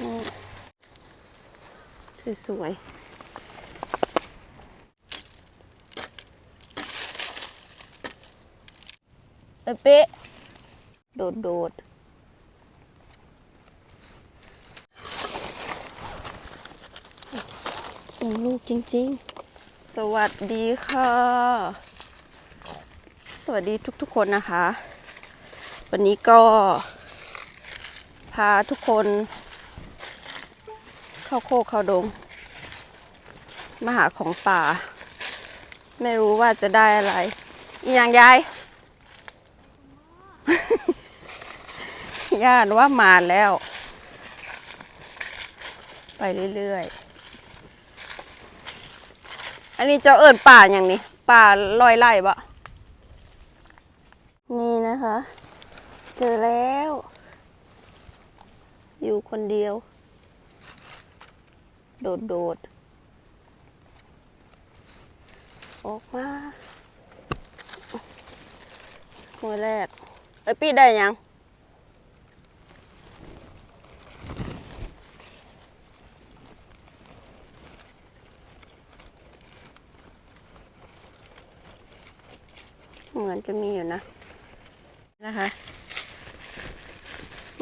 นี่สวยๆเอ้ยเป๊ะโดดโดดลูกจริงๆ สวัสดีค่ะ สวัสดีทุกๆคนนะคะ วันนี้ก็พาทุกคน เข้าโคกเข้าดง มาหาของป่า ไม่รู้ว่าจะได้อะไร อีอย่างยายย่านว่ามาแล้ว ไปเรื่อยๆ อันนี้เจ้าเอิญป่าอย่างนี้ ป่าลอยไล่บะนี่นะคะ เจอแล้ว อยู่คนเดียว โดดโดดๆออกมาหัวแรกไอยปีได้ยังเหมือนจะมีอยู่นะ นะคะ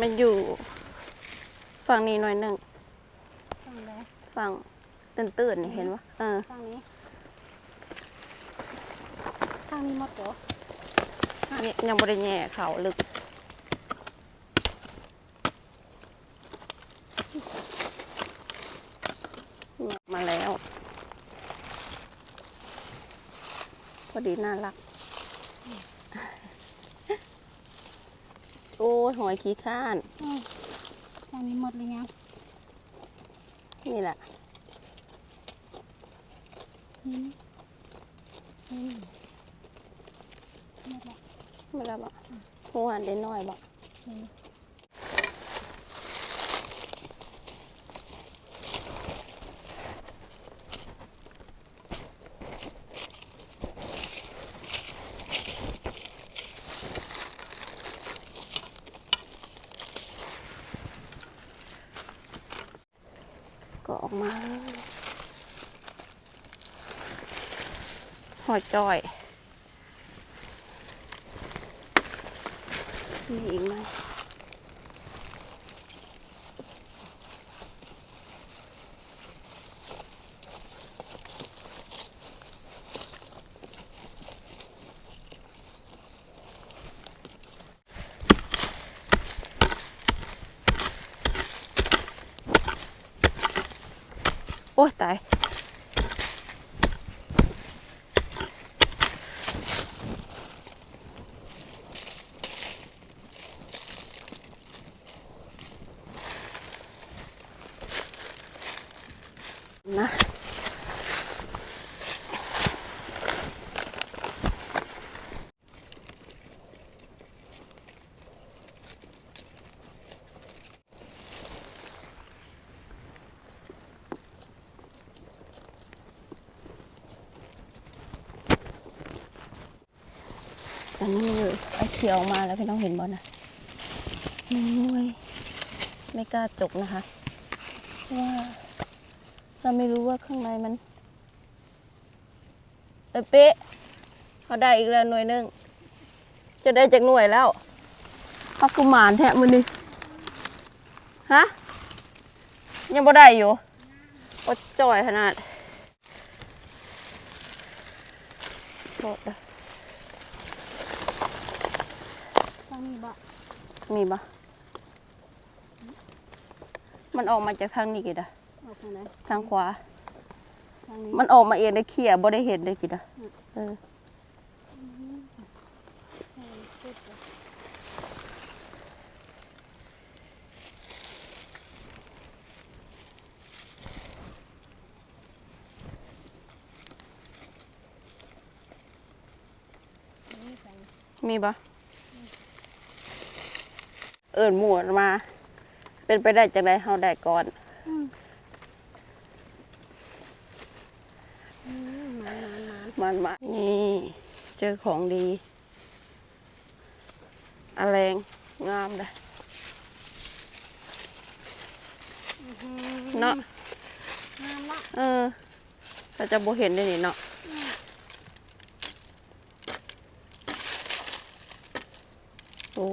มันอยู่ฝั่งนี้หน่อยหนึ่ง ฝั่งตื่นๆนี่เห็นปะเออฝั่งนี้ฝั่งนี้หมดเหรอนี่ยังบริแง่เขาลึกเนี่ยมาแล้ว พอดีน่ารัก โอ้ยหอยขี้ข้านอืมฝั่งนี้หมดหรือยัง นี่แหละอืมอืมหมดละไม่ได้บอกเมื่อวานได้น้อยบอก อืมก็ออกมาหอยจอย นี่อีก นะอันนี้เลยไอ้เขียวมาแล้วพี่น้องเห็นบอลนะหนึ่งหน่วยไม่กล้าจกนะคะเพราะว่า เราไม่รู้ว่าข้างในมันเอเป๊ะเขาได้อีกแล้วหน่วยหนึ่งจะได้จากหน่วยแล้วพักกุมารแทะมือนี่ฮะยังบ่ได้อยู่โอจ่อยขนาดโทษเด้อฝั่งนี้บ่มีปะมันออกมาจากทางนี้กี่ดะ กทางไหนทางขวา ทางนี้มันออกมาเองได้เขี่ยบ่ได้เห็นได้กี่ดะเออนี่ไปมีปะเอิญหมวดมา เป็นไปได้จากใดเฮาได้ก่อน อืมอืมมา มามามันมานี่เจอของดีอะแรงงามเลยเนาะงามละเออเราจะบ่เห็นได้นี่เนาะโอ้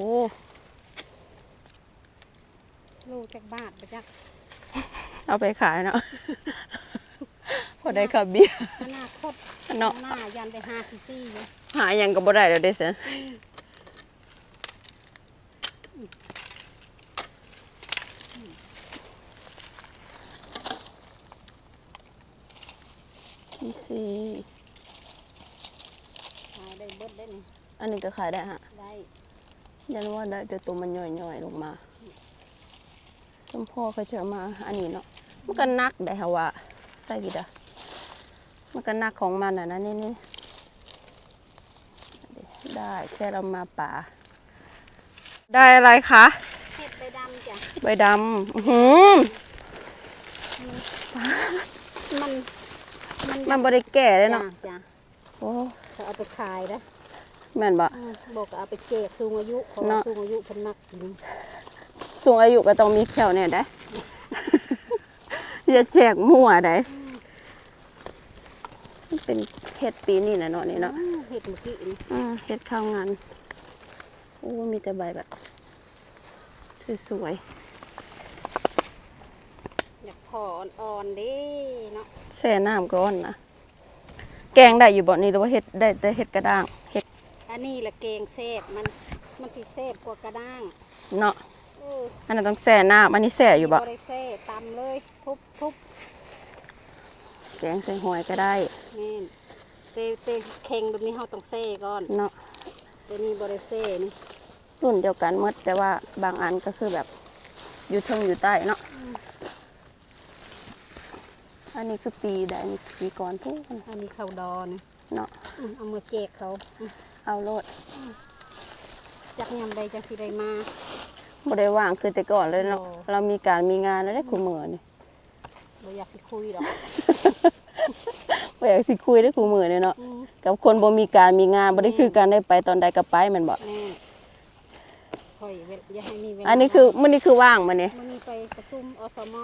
ลูกจากบาทไปจักเอาไปขายเนาะ พอได้ขับเบี้ยร์อนาคตเนาะหน้ายันไปหาพี่ซี่อยู่หาหยังก็บ่ได้แล้วเด้เสียขี้ซีขายได้เบิดได้นี่อันนี้ก็ขายได้ฮะ ได้ยันว่าได้แต่ตัวมันย่อยๆลงมาสมพ่อเขาจะเอามาอันนี้เนาะมันก็นักได้ฮะว่าใส่กี่ดา มันก็นักของมันอะนะนี่นี่ได้แค่เรามาป่า ได้อะไรคะเห็ดใบดำจ้ะใบดำอื้อหือมันมันมันบริแก่เลยเนาะจ้ะจ้ะโอ้เขาเอาไปขายนะแม่นบ่อืมบอกว่าเอาไปแจกสูงอายุเขาเนาะสูงอายุเพิ่นมักกินสูงอายุก็ต้องมีแขวเนี่ยได้อย่าแจกมั่วได้มัน เป็นเฮ็ดปีนี่นะเนาะนี่เนาะอืมเห็ดเมื่อกี้นี่อ่าเฮ็ดข้าวงานโอ้มีแต่ใบแบบสวยอยากพออ่อนๆเด้เนาะๆแช่น้ำก่อนนะแกงได้อยู่บ่นี่หรือว่าเฮ็ดได้แต่เฮ็ดกระด้างเฮ็ดอันนี้ละเกงเซฟมันมันสิเซฟกว่ากระด้างเนาะเอออันนั้นต้องแช่น้ำอันนี้แช่อยู่บ่ได้เซ่ตำเลยทุบทุบแกงใส่หอยก็ได้ นี่เตเตเข่งแบบนี้เฮาต้องเซ่ก่อนเนาะตัวนี้บ่ได้เซ่นี่รุ่นเดียวกันหมดแต่ว่าบางอันก็คือแบบอยู่เทิงอยู่ใต้เนาะอันนี้คือปีใดอันนี้ปีก่อนพูดอันนี้ข้าวดอนี่เนาะอืมเอามือแจกเขาอืมเอาโลดจักยามใดจักสิได้มาบ่ได้ว่างคือแต่ก่อนเลยเนาะโอ้เรามีการมีงานแล้วได้คุมือนี่บ่อยากสิคุยดอก บ่อยากสิคุยได้คุมือนี่เนาะอืมกับคนบ่มีการมีงานบ่ได้คือการได้ไปตอนใดก็ไปแม่นบ่แม่ค่อยเวลอย่าให้มีเวลาอันนี้คือมื้อนี้คือว่างมื้อนี้มื้อนี้ไปประชุมอสม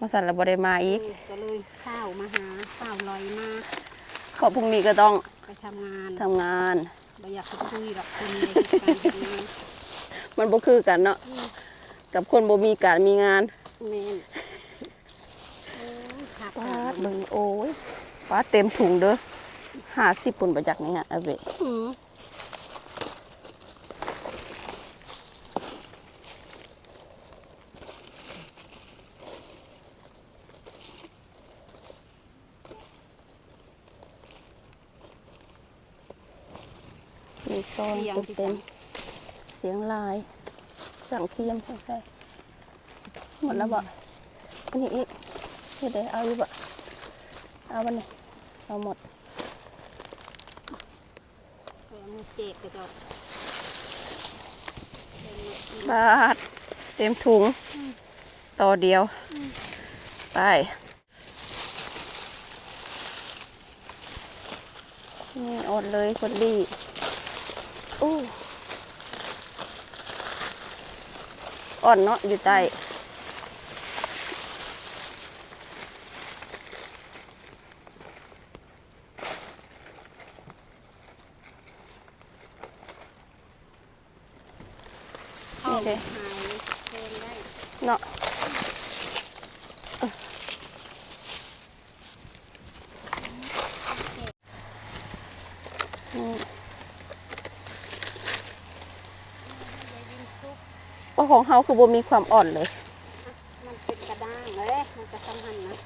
มาสั่นแล้วบ่ได้มาอีกเออก็เลยข้าวมาหาข้าวลอยมาขอพรุ่งนี้ก็ต้องไปทำงานทำงานบ่อยากสิคุยดอกคนในเหตุการณ์แบบนี้มันบ่คือกันเนาะกับคนบ่มีการมีงานแม่นโอ้ยคักปาคัดกเบิ่งโอ้ย ปาดเต็มถุงเด้อ50ปุ่นประจักนี่ฮะเอาเวอืมมีซองเต็มๆเสียงลาย สั่งเทียมใส่ใส่หมดแล้วบ่อันนี้อีกเฮ็ดได้เอาอยู่บ่ เอาบันนี้เอาหมดเอามือเจกไปก่อนบาทเต็มถุง ต่อเดียว ไปนี่อดเลยคนดีอู้อ่อนเนาะอยู่ใต้ เข้าหายเพลงได้เนาะนี่ยายดินซุปโอ้ของเฮาคือบ่มีความอ่อนเลย มันเป็นกระด้างเลยมันจะทำหันนะ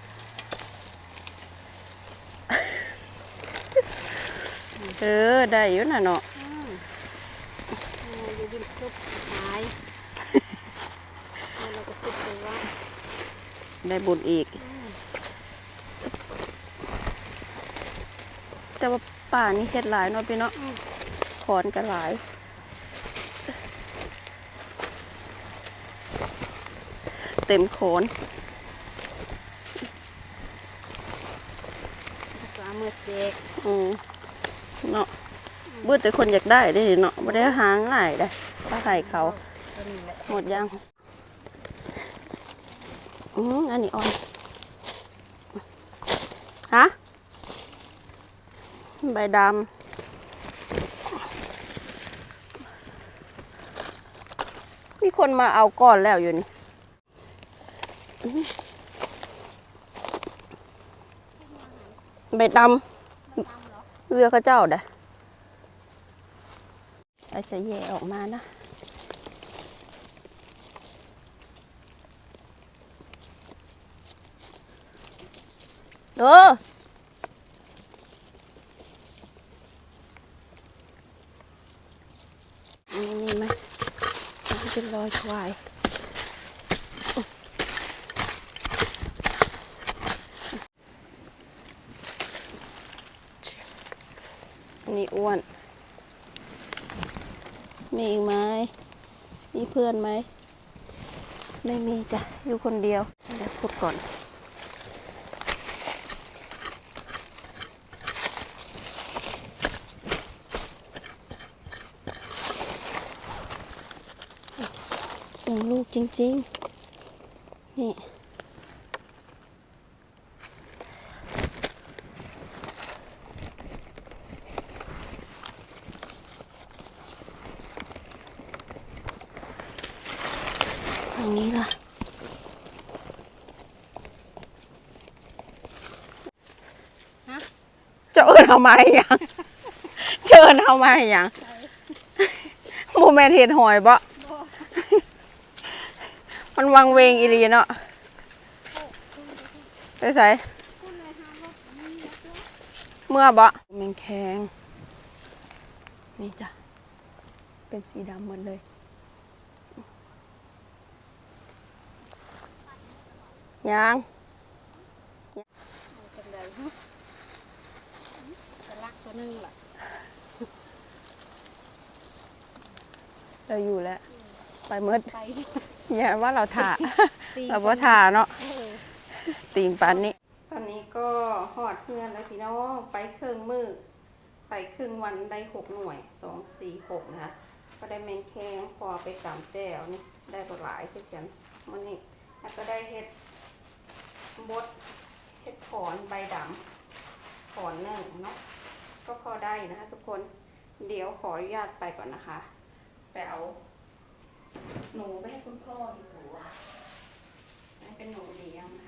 เออ ได้อยู่น่ะเนาะอืมเออยายดินซุปหายแล้วเราก็ซุปไปว่า ได้บุญอีกอืมแต่ว่าป่านี่เฮ็ดหลายเนาะพี่เนาะอืมถอนก็หลายเต็มโขนแล้วก็เอามือเจกอืมเนาะเบื่อแต่คนอยากได้ได้เนาะไม่ได้หาง่ายได้ถ้าให้เขาตัวนี้แหละหมดยัง อืมอันนี้อ่อนฮะใบดำมีคนมาเอาก่อนแล้วอยู่นี่ใบดำเรือเขาเจ้าเด้ออาจจะแย่ออกมานะ เออนี่มีไหมมันเป็นรอยควายอันนี่อ้วน มีอีกไหมมีเพื่อนไหม ไม่มีจ้ะ อยู่คนเดียว เดี๋ยวพูดก่อน ส่งลูกจริงๆ นี่ ทางนี้ล่ะฮะเจะเอินเอามาให้ยังเจะเอินเอามาให้ยังโมเมนเห็นหอยบ่ มันวังเวงอีหลีเนาะไปใส่เมื่อบ่แมงแคงนี่จ้ะ เป็นสีดำหมดเลย ยังเป็นไรฮะจะรักตัวหนึงล่ะเราอยู่แล้ว ไปเมื่อไป อย่าว่าเราถ่าตีเราบ่ถ่าเนาะเออตีงปันนี้ ตอนนี้ก็หอดเพื่อนแล้วพี่น้องไปครึ่งมือ ไปครึ่งวันได้หกหน่วยสองสี่หกนะคะก็ได้แมงแคงพอไปกำแจวนี่ได้บหลายเช่นกันมันนี่แล้วก็ได้เห็ดบดเห็ดขอนใบดำขอนหนึ่งเนาะก็พอได้นะคะทุกคนเดี๋ยวขออนุญาตไปก่อนนะคะไปเอา หนูไปให้คุณพ่อดีกว่าให้เป็นหนูเลี้ยงค่ะ